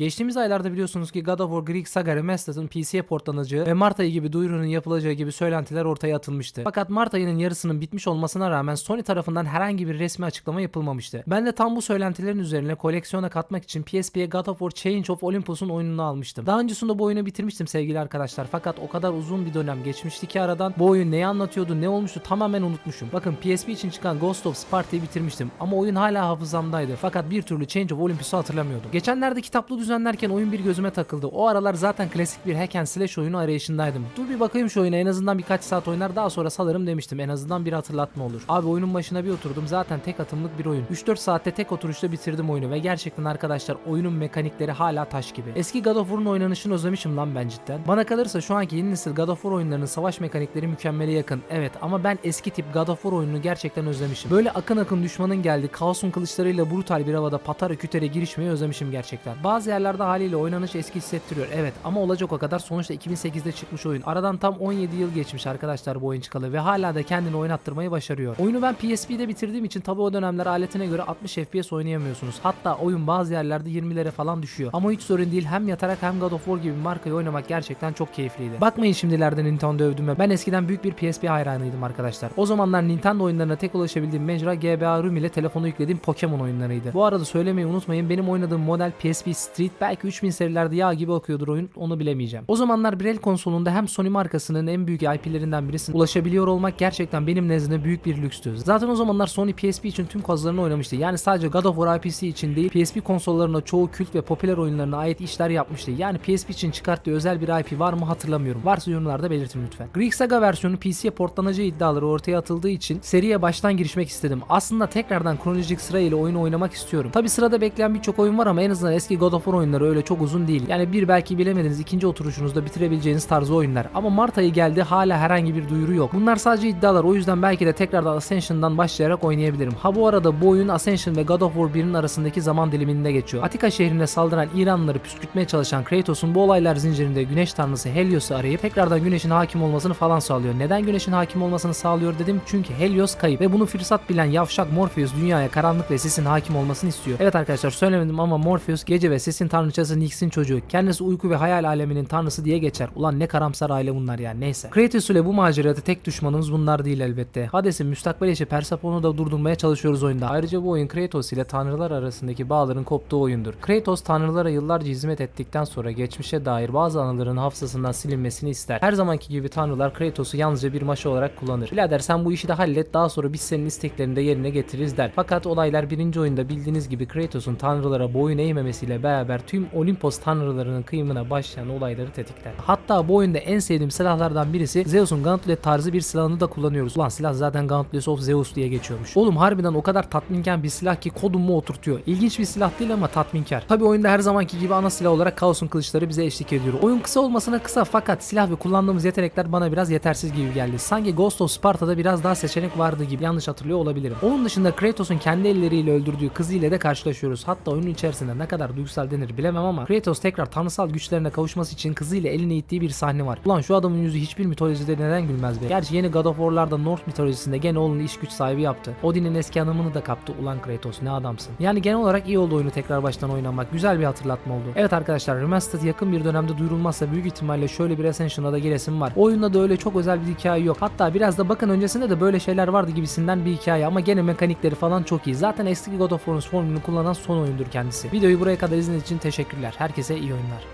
Geçtiğimiz aylarda biliyorsunuz ki God of War Greek Saga Remastered'ın PC'ye portlanacağı ve Mart ayı gibi duyurunun yapılacağı gibi söylentiler ortaya atılmıştı. Fakat Mart ayının yarısının bitmiş olmasına rağmen Sony tarafından herhangi bir resmi açıklama yapılmamıştı. Ben de tam bu söylentilerin üzerine koleksiyona katmak için PSP'ye God of War Change of Olympus'un oyununu almıştım. Daha öncesinde bu oyunu bitirmiştim sevgili arkadaşlar fakat o kadar uzun bir dönem geçmişti ki aradan bu oyun neyi anlatıyordu ne olmuştu tamamen unutmuşum. Bakın PSP için çıkan Ghost of Sparta'yı bitirmiştim ama oyun hala hafızamdaydı fakat bir türlü Change of Olympus'u hatırlamıyordum. Geçenlerde kitaplı düzenlerken oyun bir gözüme takıldı. O aralar zaten klasik bir hack and slash oyunu arayışındaydım. Dur bir bakayım şu oyuna en azından birkaç saat oynar daha sonra salarım demiştim. En azından bir hatırlatma olur. Abi oyunun başına bir oturdum zaten tek atımlık bir oyun. 3-4 saatte tek oturuşta bitirdim oyunu ve gerçekten arkadaşlar oyunun mekanikleri hala taş gibi. Eski God of War'un oynanışını özlemişim lan ben cidden. Bana kalırsa şu anki yeni nesil God of War oyunlarının savaş mekanikleri mükemmele yakın. Evet ama ben eski tip God of War oyununu gerçekten özlemişim. Böyle akın akın düşmanın geldi. Kaosun kılıçlarıyla brutal bir havada patara kütere girişmeyi özlemişim gerçekten. Bazı yerlerde haliyle oynanış eski hissettiriyor. Evet ama olacak o kadar sonuçta 2008'de çıkmış oyun. Aradan tam 17 yıl geçmiş arkadaşlar bu oyun çıkalı ve hala da kendini oynattırmayı başarıyor. Oyunu ben PSP'de bitirdiğim için tabi o dönemler aletine göre 60 FPS oynayamıyorsunuz. Hatta oyun bazı yerlerde 20'lere falan düşüyor. Ama hiç sorun değil hem yatarak hem God of War gibi markayı oynamak gerçekten çok keyifliydi. Bakmayın şimdilerde Nintendo övdüğüme. Ben eskiden büyük bir PSP hayranıydım arkadaşlar. O zamanlar Nintendo oyunlarına tek ulaşabildiğim mecra GBA ROM ile telefonu yüklediğim Pokemon oyunlarıydı. Bu arada söylemeyi unutmayın benim oynadığım model PSP Street belki 3000 serilerde yağ gibi akıyordur oyun onu bilemeyeceğim. O zamanlar bir el konsolunda hem Sony markasının en büyük IP'lerinden birisine ulaşabiliyor olmak gerçekten benim nezdimde büyük bir lükstü. Zaten o zamanlar Sony PSP için tüm kozlarını oynamıştı. Yani sadece God of War IP'si için değil PSP konsollarına çoğu kült ve popüler oyunlarına ait işler yapmıştı. Yani PSP için çıkarttığı özel bir IP var mı hatırlamıyorum. Varsa yorumlarda belirtin lütfen. Greek Saga versiyonu PC'ye portlanacağı iddiaları ortaya atıldığı için seriye baştan girişmek istedim. Aslında tekrardan kronolojik sırayla oyunu oynamak istiyorum. Tabi sırada bekleyen birçok oyun var ama en azından eski God of oyunları öyle çok uzun değil. Yani bir belki bilemediniz ikinci oturuşunuzda bitirebileceğiniz tarzı oyunlar. Ama Mart ayı geldi hala herhangi bir duyuru yok. Bunlar sadece iddialar o yüzden belki de tekrardan Ascension'dan başlayarak oynayabilirim. Ha bu arada bu oyun Ascension ve God of War 1'in arasındaki zaman diliminde geçiyor. Atika şehrine saldıran İranlıları püskürtmeye çalışan Kratos'un bu olaylar zincirinde güneş tanrısı Helios'u arayıp tekrardan güneşin hakim olmasını falan sağlıyor. Neden güneşin hakim olmasını sağlıyor dedim çünkü Helios kayıp ve bunu fırsat bilen yavşak Morpheus dünyaya karanlık ve sisin hakim olmasını istiyor. Evet arkadaşlar söylemedim ama Morpheus gece ve sisin tanrıçası Nyx'in çocuğu. Kendisi uyku ve hayal aleminin tanrısı diye geçer. Ulan ne karamsar aile bunlar yani neyse. Kratos ile bu macerada tek düşmanımız bunlar değil elbette. Hades'in müstakbel eşi Persepone'u da durdurmaya çalışıyoruz oyunda. Ayrıca bu oyun Kratos ile tanrılar arasındaki bağların koptuğu oyundur. Kratos tanrılara yıllarca hizmet ettikten sonra geçmişe dair bazı anıların hafızasından silinmesini ister. Her zamanki gibi tanrılar Kratos'u yalnızca bir maşa olarak kullanır. Birader sen bu işi de hallet daha sonra biz senin isteklerini de yerine getiririz der. Fakat olaylar birinci oyunda bildiğiniz gibi Kratos'un tanrılara boyun eğmemesiyle beraber tüm Olimpos tanrılarının kıyımına başlayan olayları tetikler. Hatta bu oyunda en sevdiğim silahlardan birisi Zeus'un Gauntlet tarzı bir silahını da kullanıyoruz. Ulan silah zaten Gauntlet of Zeus diye geçiyormuş. Oğlum harbiden o kadar tatminken bir silah ki kodumu oturtuyor. İlginç bir silah değil ama tatminkar. Tabi oyunda her zamanki gibi ana silah olarak Kaos'un kılıçları bize eşlik ediyor. Oyun kısa olmasına kısa fakat silah ve kullandığımız yetenekler bana biraz yetersiz gibi geldi. Sanki Ghost of Sparta'da biraz daha seçenek vardı gibi yanlış hatırlıyor olabilirim. Onun dışında Kratos'un kendi elleriyle öldürdüğü kızı ile de karşılaşıyoruz. Hatta oyunun içerisinde ne kadar duygusal denir bilemem ama Kratos tekrar tanrısal güçlerine kavuşması için kızıyla eline ittiği bir sahne var. Ulan şu adamın yüzü hiçbir mitolojide neden gülmez be. Gerçi yeni God of War'larda North mitolojisinde gene oğlunu iş güç sahibi yaptı. Odin'in eski hanımını da kaptı. Ulan Kratos ne adamsın. Yani genel olarak iyi oldu oyunu tekrar baştan oynamak. Güzel bir hatırlatma oldu. Evet arkadaşlar Remastered yakın bir dönemde duyurulmazsa büyük ihtimalle şöyle bir Ascension'a da giresim var. Oyunda da öyle çok özel bir hikaye yok. Hatta biraz da bakın öncesinde de böyle şeyler vardı gibisinden bir hikaye ama gene mekanikleri falan çok iyi. Zaten eski God of War'un formülünü kullanan son oyundur kendisi. Videoyu buraya kadar izlediğiniz için teşekkürler. Herkese iyi oyunlar.